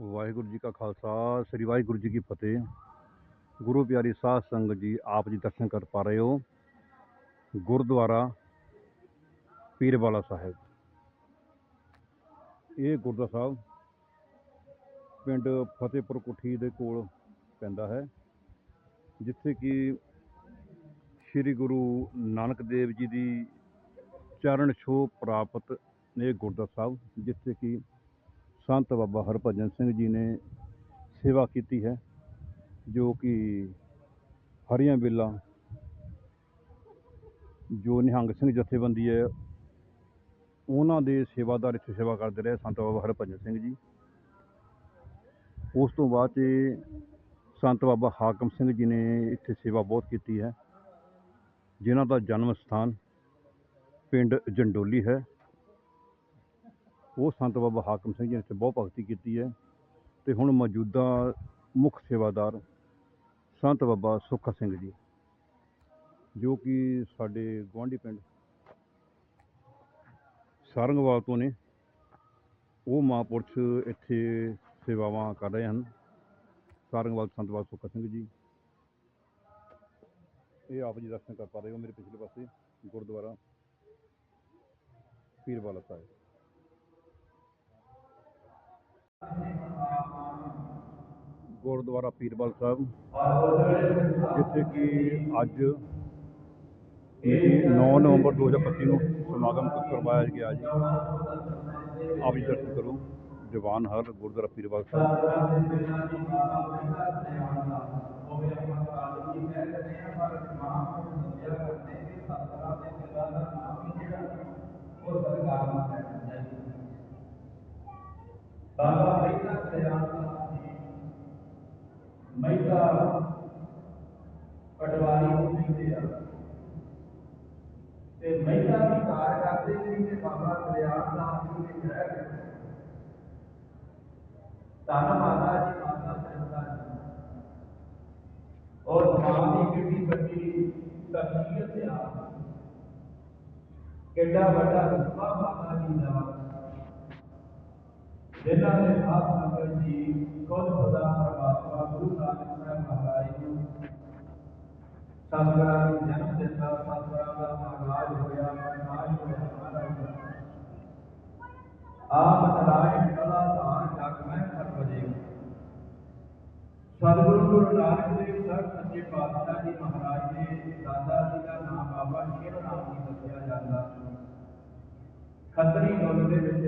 ਵਾਹਿਗੁਰੂ ਜੀ ਕਾ ਖਾਲਸਾ, ਸ੍ਰੀ ਵਾਹਿਗੁਰੂ ਜੀ ਕੀ ਫਤਿਹ। ਗੁਰੂ ਪਿਆਰੀ ਸਾਧ ਸੰਗਤ ਜੀ, ਆਪ ਜੀ ਦਰਸ਼ਨ ਕਰ ਪਾ ਰਹੇ ਹੋ। ਗੁਰਦੁਆਰਾ ਪੀਰਵਾਲਾ ਸਾਹਿਬ। ਇਹ ਗੁਰਦੁਆਰਾ ਸਾਹਿਬ ਪਿੰਡ ਫਤਿਹਪੁਰ ਕੁੱਠੀ ਦੇ ਕੋਲ ਪੈਂਦਾ ਹੈ, ਜਿੱਥੇ ਕਿ ਸ੍ਰੀ ਗੁਰੂ ਨਾਨਕ ਦੇਵ ਜੀ ਦੀ ਚਰਨ ਛੋਹ ਪ੍ਰਾਪਤ ਇਹ ਗੁਰਦੁਆਰਾ ਸਾਹਿਬ, ਜਿੱਥੇ ਕਿ ਸੰਤ ਬਾਬਾ ਹਰਭਜਨ ਸਿੰਘ ਜੀ ਨੇ ਸੇਵਾ ਕੀਤੀ ਹੈ, ਜੋ ਕਿ ਹਰੀਆਂ ਬੇਲਾਂ, ਜੋ ਨਿਹੰਗ ਸਿੰਘ ਜਥੇਬੰਦੀ ਹੈ, ਉਹਨਾਂ ਦੇ ਸੇਵਾਦਾਰ ਇੱਥੇ ਸੇਵਾ ਕਰਦੇ ਰਹੇ ਸੰਤ ਬਾਬਾ ਹਰਭਜਨ ਸਿੰਘ ਜੀ। ਉਸ ਤੋਂ ਬਾਅਦ 'ਚ ਸੰਤ ਬਾਬਾ ਹਾਕਮ ਸਿੰਘ ਜੀ ਨੇ ਇੱਥੇ ਸੇਵਾ ਬਹੁਤ ਕੀਤੀ ਹੈ, ਜਿਨ੍ਹਾਂ ਦਾ ਜਨਮ ਸਥਾਨ ਪਿੰਡ ਜੰਡੋਲੀ ਹੈ। ਉਹ ਸੰਤ ਬਾਬਾ ਹਾਕਮ ਸਿੰਘ ਜੀ ਨੇ ਇੱਥੇ ਬਹੁਤ ਭਗਤੀ ਕੀਤੀ ਹੈ ਤੇ ਹੁਣ ਮੌਜੂਦਾ ਮੁੱਖ ਸੇਵਾਦਾਰ ਸੰਤ ਬਾਬਾ ਸੁੱਖਾ ਸਿੰਘ ਜੀ, ਜੋ ਕਿ ਸਾਡੇ ਗੁਆਂਢੀ ਪਿੰਡ ਸਾਰੰਗਵਾਲ ਤੋਂ ਨੇ, ਉਹ ਮਹਾਂਪੁਰਸ਼ ਇੱਥੇ ਸੇਵਾਵਾਂ ਕਰ ਰਹੇ ਹਨ। ਸਾਰੰਗਵਾਲ ਸੰਤ ਬਾਬਾ ਸੁੱਖਾ ਸਿੰਘ ਜੀ, ਇਹ ਆਪ ਜੀ ਦਰਸ਼ਨ ਕਰ ਪਾ ਰਹੇ ਹੋ ਮੇਰੇ ਪਿਛਲੇ ਪਾਸੇ ਗੁਰਦੁਆਰਾ ਪੀਰ ਵਾਲਾ ਸਾਹਿਬ। ਗੁਰਦੁਆਰਾ ਪੀਰਵਾਲ ਸਾਹਿਬ ਜਿੱਥੇ ਕਿ ਅੱਜ ਮਿਤੀ 9 ਨਵੰਬਰ 2025 ਨੂੰ ਸਮਾਗਮ ਕਰਵਾਇਆ ਗਿਆ ਜੀ ਆਪ ਜੀ ਦਰਸ਼ਨ ਕਰੋ ਦੀਵਾਨ ਹਰ ਗੁਰਦੁਆਰਾ ਪੀਰਵਾਲ ਸਾਹਿਬ بابا میتا سیاح میتا پٹواری کو کی تار کرتے بابا جی نے گرہ جی اور کی سے بڑا بابا جی ਜਿਨ੍ਹਾਂ ਨੇ ਸਾਧ ਸੰਗਤ ਜੀ ਖੁਦ ਖੁਦਾ ਪਰਮਾਤਮਾ ਗੁਰੂ ਨਾਨਕ ਸਾਹਿਬ ਮਹਾਰਾਜ ਨੂੰ ਸਤਿਗੁਰਾਂ ਨੂੰ ਜਨਮ ਦਿੱਤਾ ਸਤਿਗੁਰਾਂ ਦਾ ਆਗਾਜ਼ ਹੋਇਆ ਪ੍ਰਕਾਸ਼ ਹੋਇਆ ਮਹਾਰਾਜ ਦਾ ਆਪ ਤਰਾਇ ਕਲਾ ਧਾਰ ਜਗ ਮੈਂ ਸਰਬਜੇ ਸਤਿਗੁਰੂ ਗੁਰੂ ਨਾਨਕ ਦੇਵ ਸਾਹਿਬ ਸੱਚੇ ਪਾਤਸ਼ਾਹ ਜੀ ਮਹਾਰਾਜ ਨੇ ਦਾਦਾ ਜੀ ਦਾ ਨਾਮ ਬਾਬਾ ਸ਼ੇਰ ਨਾਮ ਜੀ ਦੱਸਿਆ ਜਾਂਦਾ ਖੱਤਰੀ ਗੁਰੂ ਦੇ ਵਿੱਚ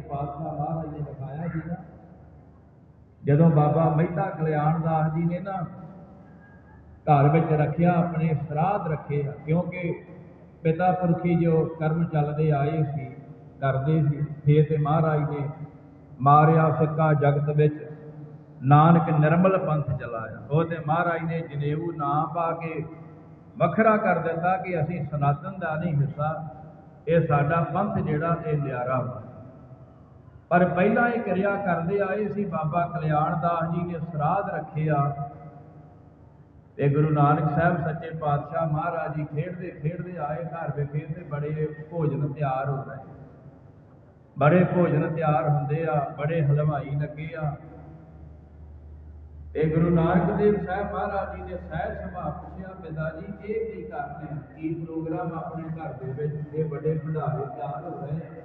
ਜਮਾ ਪਾਤਸ਼ਾਹ ਮਹਾਰਾਜ ਨੇ ਦਿਖਾਇਆ ਸੀ ਨਾ ਜਦੋਂ ਬਾਬਾ ਮਹਿਤਾ ਕਲਿਆਣ ਦਾਸ ਜੀ ਨੇ ਨਾ ਘਰ ਵਿੱਚ ਰੱਖਿਆ, ਆਪਣੇ ਸਰਾਧ ਰੱਖੇ ਕਿਉਂਕਿ ਪਿਤਾ ਪੁਰਖੀ ਜੋ ਕਰਮ ਚੱਲਦੇ ਆਏ ਸੀ, ਕਰਦੇ ਸੀ, ਫੇਰ ਤੇ ਮਹਾਰਾਜ ਨੇ ਮਾਰਿਆ ਸਿੱਕਾ ਜਗਤ ਵਿੱਚ, ਨਾਨਕ ਨਿਰਮਲ ਪੰਥ ਚਲਾਇਆ। ਉਹ ਤੇ ਮਹਾਰਾਜ ਨੇ ਜਨੇਊ ਨਾਂ ਪਾ ਕੇ ਵੱਖਰਾ ਕਰ ਦਿੱਤਾ ਕਿ ਅਸੀਂ ਸਨਾਤਨ ਦਾ ਨਹੀਂ ਹਿੱਸਾ, ਇਹ ਸਾਡਾ ਪੰਥ ਜਿਹੜਾ ਇਹ ਨਿਆਰਾ ਵਾ। ਪਰ ਪਹਿਲਾਂ ਇਹ ਕਿਰਿਆ ਕਰਦੇ ਆਏ ਸੀ, ਬਾਬਾ ਕਲਿਆਣ ਦਾਸ ਜੀ ਨੇ ਸਰਾਧ ਰੱਖਿਆ ਤੇ ਗੁਰੂ ਨਾਨਕ ਸਾਹਿਬ ਸੱਚੇ ਪਾਤਸ਼ਾਹ ਮਹਾਰਾਜ ਜੀ ਖੇਡਦੇ ਖੇਡਦੇ ਆਏ, ਘਰ ਵਿਖੇ ਤੇ ਬੜੇ ਭੋਜਨ ਤਿਆਰ ਹੋ ਰਹੇ। ਬੜੇ ਭੋਜਨ ਤਿਆਰ ਹੁੰਦੇ ਆ, ਬੜੇ ਹਲਵਾਈ ਲੱਗੇ ਆ। ਤੇ ਗੁਰੂ ਨਾਨਕ ਦੇਵ ਸਾਹਿਬ ਮਹਾਰਾਜ ਜੀ ਨੇ ਸਹਿਜ ਸੁਭਾਅ ਪੁੱਛਿਆ, ਪਿਤਾ ਜੀ, ਇਹ ਕੀ ਕਰਦੇ ਆ ਕੀ ਪ੍ਰੋਗਰਾਮ ਆਪਣੇ ਘਰ ਦੇ ਵਿੱਚ ਇਹ ਵੱਡੇ ਭੰਡਾਰੇ ਤਿਆਰ ਹੋ ਰਹੇ ਆ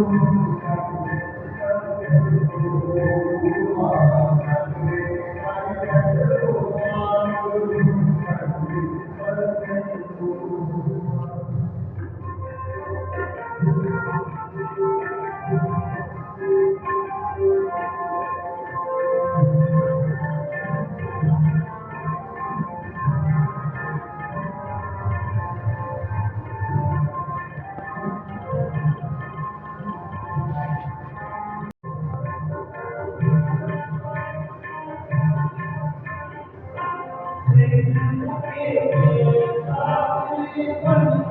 Thank you. Thank you.